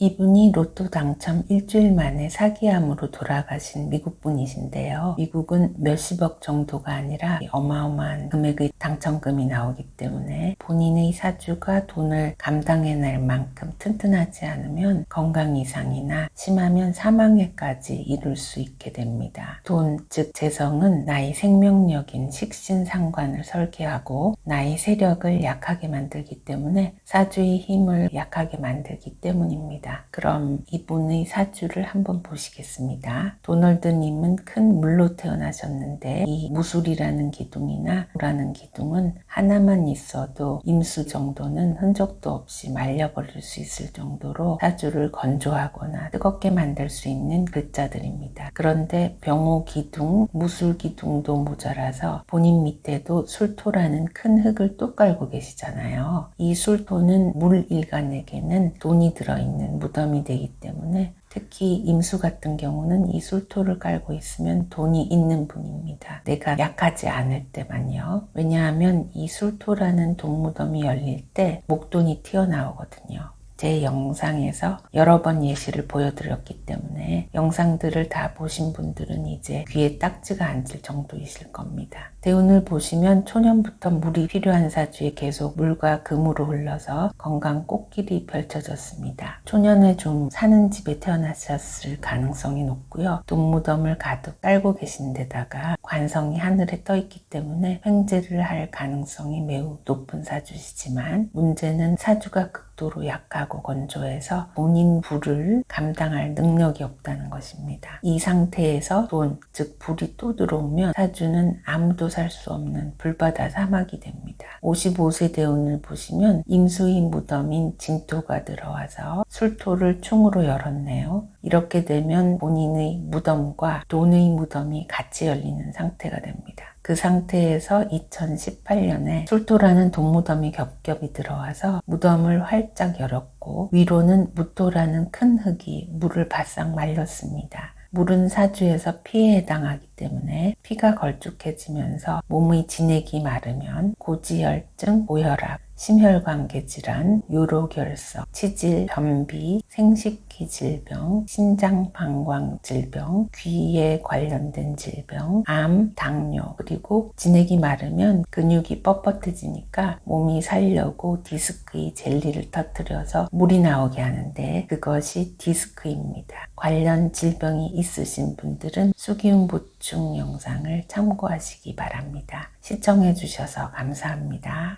이분이 로또 당첨 일주일 만에 사기암으로 돌아가신 미국 분이신데요. 미국은 몇십억 정도가 아니라 어마어마한 금액의 당첨금이 나오기 때문에 본인의 사주가 돈을 감당해낼 만큼 튼튼하지 않으면 건강 이상이나 심하면 사망에까지 이룰 수 있게 됩니다. 돈, 즉 재성은 나의 생명력인 식신상관을 설계하고 나의 세력을 약하게 만들기 때문에 사주의 힘을 약하게 만들기 때문입니다. 그럼 이분의 사주를 한번 보시겠습니다. 도널드님은 큰 물로 태어나셨는데 이 무술이라는 기둥이나 라는 기둥은 하나만 있어도 임수 정도는 흔적도 없이 말려버릴 수 있을 정도로 사주를 건조하거나 뜨겁게 만들 수 있는 글자들입니다. 그런데 병호 기둥, 무술 기둥도 모자라서 본인 밑에도 술토라는 큰 흙을 또 깔고 계시잖아요. 이 술토는 물일간에게는 돈이 들어있는 무덤이 되기 때문에 특히 임수 같은 경우는 이 술토를 깔고 있으면 돈이 있는 분입니다. 내가 약하지 않을 때만요. 왜냐하면 이 술토라는 돈무덤이 열릴 때 목돈이 튀어나오거든요. 제 영상에서 여러 번 예시를 보여드렸기 때문에 영상들을 다 보신 분들은 이제 귀에 딱지가 앉을 정도이실 겁니다. 대운을 보시면 초년부터 물이 필요한 사주에 계속 물과 금으로 흘러서 건강 꽃길이 펼쳐졌습니다. 초년에 좀 사는 집에 태어나셨을 가능성이 높고요. 돈무덤을 가득 깔고 계신 데다가 관성이 하늘에 떠 있기 때문에 횡재를 할 가능성이 매우 높은 사주시지만 문제는 사주가 극 도로 약하고 건조해서 본인 불을 감당할 능력이 없다는 것입니다. 이 상태에서 돈, 즉 불이 또 들어오면 사주는 아무도 살 수 없는 불바다 사막이 됩니다. 55세 대운을 보시면 임수의 무덤인 진토가 들어와서 술토를 충으로 열었네요. 이렇게 되면 본인의 무덤과 돈의 무덤이 같이 열리는 상태가 됩니다. 그 상태에서 2018년에 술토라는 돈무덤이 겹겹이 들어와서 무덤을 활짝 열었고 위로는 무토라는 큰 흙이 물을 바싹 말렸습니다. 물은 사주에서 피해에 해당하기 때문에 피가 걸쭉해지면서 몸의 진액이 마르면 고지혈증, 고혈압, 심혈관계 질환, 요로결석, 치질, 변비, 생식기 질병, 신장 방광 질병, 귀에 관련된 질병, 암, 당뇨, 그리고 진액이 마르면 근육이 뻣뻣해지니까 몸이 살려고 디스크의 젤리를 터뜨려서 물이 나오게 하는데 그것이 디스크입니다. 관련 질병이 있으신 분들은 수기운 보충 영상을 참고하시기 바랍니다. 시청해 주셔서 감사합니다.